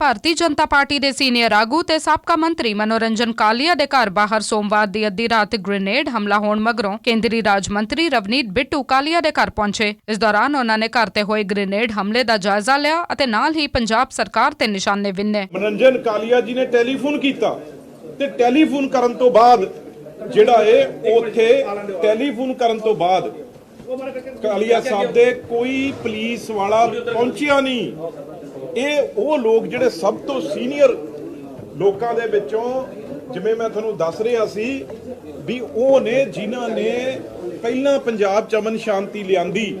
Bharatiya Janata party ਦੇ senior ਆਗੂ ਤੇ ਸਾਬਕਾ ਮੰਤਰੀ ਮਨੋਰੰਜਨ ਕਾਲੀਆ ਦੇ ਘਰ ਬਾਹਰ ਸੋਮਵਾਰ ਦੀ ਅੱਧੀ ਰਾਤ ਗ੍ਰੇਨੇਡ ਹਮਲਾ ਹੋਣ ਮਗਰੋਂ ਕੇਂਦਰੀ ਰਾਜ ਮੰਤਰੀ ਰਵਨੀਤ ਬਿੱਟੂ ਕਾਲੀਆ ਦੇ ਘਰ ਪਹੁੰਚੇ। ਇਸ ਦੌਰਾਨ ਉਹਨਾਂ ਨੇ ਘਰ ਤੇ ਹੋਏ ਗ੍ਰੇਨੇਡ ਹਮਲੇ ਦਾ ਜਾਇਜ਼ਾ ਲਿਆ ਅਤੇ ਨਾਲ ਹੀ ਪੰਜਾਬ ਸਰਕਾਰ ਤੇ ਨਿਸ਼ਾਨੇ ਵਿੰਨੇ। ਮਨੋਰੰਜਨ ਕਾਲੀਆ ਜੀ ਨੇ ਟੈਲੀਫੋਨ ਕੀਤਾ ਤੇ ਟੈਲੀਫੋਨ ਕਰਨ ਤੋਂ ਬਾਅਦ ਜਿਹੜਾ ਇਹ ਉੱਥੇ ਟੈਲੀਫੋਨ ਕਰਨ ਤੋਂ ਬਾਅਦ ਕਾਲੀਆ ਸਾਹਿਬ ਦੇ ਕੋਈ ਪੁਲਿਸ ਵਾਲਾ ਪਹੁੰਚਿਆ ਨਹੀਂ। ਇਹ ਉਹ ਲੋਕ ਜਿਹੜੇ ਸਭ ਤੋਂ ਸੀਨੀਅਰ ਲੋਕਾਂ ਦੇ ਵਿੱਚੋਂ ਜਿਵੇਂ ਮੈਂ ਤੁਹਾਨੂੰ ਦੱਸ ਰਿਹਾ ਸੀ ਵੀ ਉਹ ਨੇ ਜਿਨ੍ਹਾਂ ਨੇ ਪਹਿਲਾਂ ਪੰਜਾਬ ਚ ਅਮਨ ਸ਼ਾਂਤੀ ਲਿਆਂਦੀ,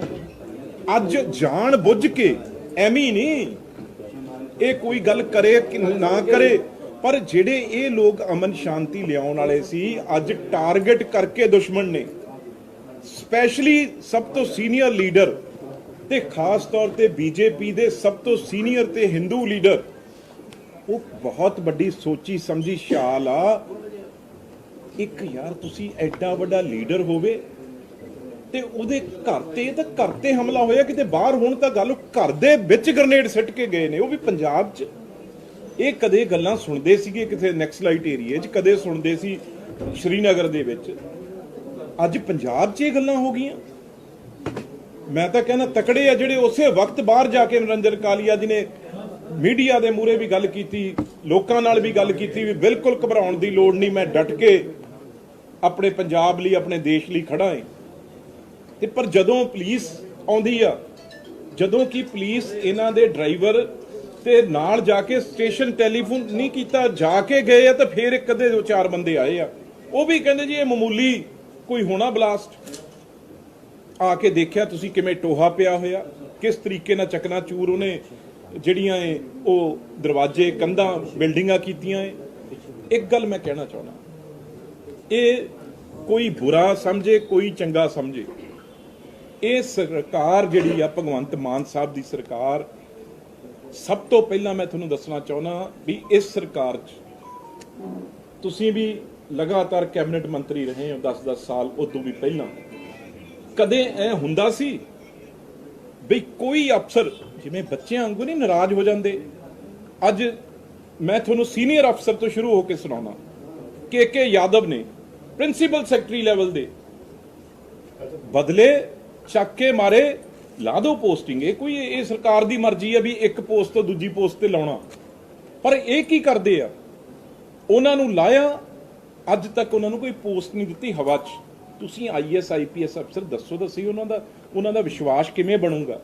ਅੱਜ ਜਾਣ ਬੁੱਝ ਕੇ ਐਵੇਂ ਨਹੀਂ। ਇਹ ਕੋਈ ਗੱਲ ਕਰੇ ਕਿ ਨਾ ਕਰੇ, ਪਰ ਜਿਹੜੇ ਇਹ ਲੋਕ ਅਮਨ ਸ਼ਾਂਤੀ ਲਿਆਉਣ ਵਾਲੇ ਸੀ, ਅੱਜ ਟਾਰਗੇਟ ਕਰਕੇ ਦੁਸ਼ਮਣ ਨੇ। ਸਪੈਸ਼ਲੀ ਸਭ ਤੋਂ ਸੀਨੀਅਰ ਲੀਡਰ ਤੇ ਖਾਸ ਤੌਰ ਤੇ ਬੀਜੇਪੀ ਦੇ ਸਭ ਤੋਂ ਸੀਨੀਅਰ ਤੇ ਹਿੰਦੂ ਲੀਡਰ ਉਹ ਬਹੁਤ ਵੱਡੀ ਸੋਚੀ ਸਮਝੀ ਸ਼ਾਲ ਆ। ਇੱਕ ਯਾਰ, ਤੁਸੀਂ ਐਡਾ ਵੱਡਾ ਲੀਡਰ ਹੋਵੇ ਤੇ ਉਹਦੇ ਘਰ ਤੇ ਤਾਂ ਘਰ ਤੇ ਹਮਲਾ ਹੋਇਆ, ਕਿਤੇ ਬਾਹਰ ਹੋਣ ਤਾਂ ਗੱਲ ਘਰ ਦੇ ਵਿੱਚ ਗ੍ਰਨੇਡ ਸਿੱਟ ਕੇ ਗਏ ਨੇ। ਉਹ ਵੀ ਪੰਜਾਬ 'ਚ। ਇਹ ਕਦੇ ਗੱਲਾਂ ਸੁਣਦੇ ਸੀਗੇ ਕਿਤੇ ਨੈਕਸਲਾਈਟ ਏਰੀਏ 'ਚ, ਕਦੇ ਸੁਣਦੇ ਸੀ ਸ਼੍ਰੀਨਗਰ ਦੇ ਵਿੱਚ। ਅੱਜ ਪੰਜਾਬ 'ਚ ਇਹ ਗੱਲਾਂ ਹੋ ਗਈਆਂ। ਮੈਂ ਤਾਂ ਕਹਿੰਦਾ ਤਕੜੇ ਆ ਜਿਹੜੇ ਉਸੇ ਵਕਤ ਬਾਹਰ ਜਾ ਕੇ ਨਰਿੰਦਰ ਕਾਲੀਆ ਜੀ ਨੇ ਮੀਡੀਆ ਦੇ ਮੂਹਰੇ ਵੀ ਗੱਲ ਕੀਤੀ, ਲੋਕਾਂ ਨਾਲ ਵੀ ਗੱਲ ਕੀਤੀ ਵੀ ਬਿਲਕੁਲ ਘਬਰਾਉਣ ਦੀ ਲੋੜ ਨਹੀਂ, ਮੈਂ ਡਟ ਕੇ ਆਪਣੇ ਪੰਜਾਬ ਲਈ, ਆਪਣੇ ਦੇਸ਼ ਲਈ ਖੜਾ ਹਾਂ ਤੇ ਪਰ ਜਦੋਂ ਪੁਲਿਸ ਆਉਂਦੀ ਆ, ਜਦੋਂ ਕਿ ਪੁਲਿਸ ਇਹਨਾਂ ਦੇ ਡਰਾਈਵਰ ਤੇ ਨਾਲ ਜਾ ਕੇ ਸਟੇਸ਼ਨ ਟੈਲੀਫੋਨ ਨਹੀਂ ਕੀਤਾ, ਜਾ ਕੇ ਗਏ ਆ ਤਾਂ ਫਿਰ ਇੱਕ ਅੱਧੇ ਦੋ ਚਾਰ ਬੰਦੇ ਆਏ ਆ। ਉਹ ਵੀ ਕਹਿੰਦੇ ਜੀ ਇਹ ਮਾਮੂਲੀ ਕੋਈ ਹੋਣਾ ਬਲਾਸਟ। ਆ ਕੇ ਦੇਖਿਆ ਤੁਸੀਂ ਕਿਵੇਂ ਟੋਹਾ ਪਿਆ ਹੋਇਆ, ਕਿਸ ਤਰੀਕੇ ਨਾਲ ਚਕਨਾ ਚੂਰ ਉਹਨੇ ਜਿਹੜੀਆਂ ਏ ਉਹ ਦਰਵਾਜ਼ੇ, ਕੰਧਾਂ, ਬਿਲਡਿੰਗਾਂ ਕੀਤੀਆਂ ਏ ਇੱਕ ਗੱਲ ਮੈਂ ਕਹਿਣਾ ਚਾਹੁੰਦਾ, ਇਹ ਕੋਈ ਬੁਰਾ ਸਮਝੇ, ਕੋਈ ਚੰਗਾ ਸਮਝੇ। ਇਹ ਸਰਕਾਰ ਜਿਹੜੀ ਆ, ਭਗਵੰਤ ਮਾਨ ਸਾਹਿਬ ਦੀ ਸਰਕਾਰ, ਸਭ ਤੋਂ ਪਹਿਲਾਂ ਮੈਂ ਤੁਹਾਨੂੰ ਦੱਸਣਾ ਚਾਹੁੰਦਾ ਵੀ ਇਸ ਸਰਕਾਰ 'ਚ ਤੁਸੀਂ ਵੀ ਲਗਾਤਾਰ ਕੈਬਨਿਟ ਮੰਤਰੀ ਰਹੇ ਹੋ 10-10 ਸਾਲ, ਉਦੋਂ ਵੀ ਪਹਿਲਾਂ। ਕਦੇ ਐ ਹੁੰਦਾ ਸੀ ਵੀ ਕੋਈ ਅਫਸਰ, ਜਿਵੇਂ ਬੱਚਿਆਂ ਵਾਂਗੂ ਨਹੀਂ ਨਾਰਾਜ਼ ਹੋ ਜਾਂਦੇ। ਅੱਜ ਮੈਂ ਤੁਹਾਨੂੰ ਸੀਨੀਅਰ ਅਫਸਰ ਤੋਂ ਸ਼ੁਰੂ ਹੋ ਕੇ ਸੁਣਾਉਣਾ। ਕੇ ਕੇ ਯਾਦਵ ਨੇ ਪ੍ਰਿੰਸੀਪਲ ਸੈਕਟਰੀ ਲੈਵਲ ਦੇ ਬਦਲੇ ਚੱਕ ਕੇ ਮਾਰੇ, ਲਾ ਦੋ ਪੋਸਟਿੰਗ। ਇਹ ਕੋਈ, ਇਹ ਸਰਕਾਰ ਦੀ ਮਰਜ਼ੀ ਹੈ ਵੀ ਇੱਕ ਪੋਸਟ ਤੋਂ ਦੂਜੀ ਪੋਸਟ ਤੇ ਲਾਉਣਾ। ਪਰ ਇਹ ਕੀ ਕਰਦੇ ਆ? ਉਹਨਾਂ ਨੂੰ ਲਾਇਆ, ਅੱਜ ਤੱਕ ਉਹਨਾਂ ਨੂੰ ਕੋਈ ਪੋਸਟ ਨਹੀਂ ਦਿੱਤੀ ਹਵਾ 'ਚ। ਤੁਸੀਂ ਆਈਐਸ ਆਈਪੀਐਸ ਅਫਸਰ ਦੱਸੋ ਤਾਂ ਸਹੀ ਉਹਨਾਂ ਦਾ ਉਹਨਾਂ ਦਾ ਵਿਸ਼ਵਾਸ ਕਿਵੇਂ ਬਣੂਗਾ?